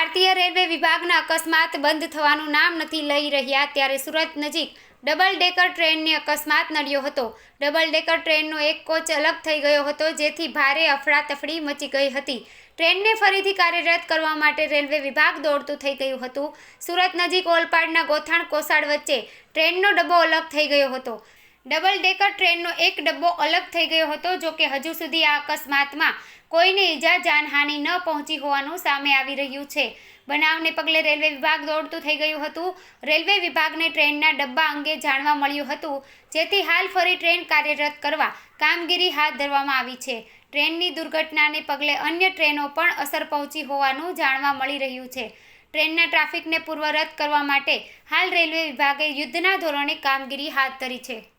ભારતીય રેલવે વિભાગના અકસ્માત બંધ થવાનું નામ નથી લઈ રહ્યા ત્યારે સુરત નજીક ડબલ ડેકર ટ્રેનને અકસ્માત નડ્યો હતો. ડબલ ડેકર ટ્રેનનો એક કોચ અલગ થઈ ગયો હતો, જેથી ભારે અફડાતફડી મચી ગઈ હતી. ટ્રેનને ફરીથી કાર્યરત કરવા માટે રેલવે વિભાગ દોડતું થઈ ગયું હતું. સુરત નજીક ઓલપાડના ગોથાણ કોસાડ વચ્ચે ટ્રેનનો ડબ્બો અલગ થઈ ગયો હતો. ડબલ ડેકર ટ્રેનનો એક ડબ્બો અલગ થઈ ગયો હતો, જો કે હજુ સુધી આ અકસ્માતમાં કોઈને ઈજા જાનહાનિ ન પહોંચી હોવાનું સામે આવી રહ્યું છે. બનાવને પગલે રેલવે વિભાગ દોડતું થઈ ગયું હતું. રેલવે વિભાગને ટ્રેનના ડબ્બા અંગે જાણવા મળ્યું હતું, જેથી હાલ ફરી ટ્રેન કાર્યરત કરવા કામગીરી હાથ ધરવામાં આવી છે. ટ્રેનની દુર્ઘટનાને પગલે અન્ય ટ્રેનો પણ અસર પહોંચી હોવાનું જાણવા મળી રહ્યું છે. ટ્રેનના ટ્રાફિકને પૂર્વરત કરવા માટે હાલ રેલવે વિભાગે યુદ્ધના ધોરણે કામગીરી હાથ ધરી છે.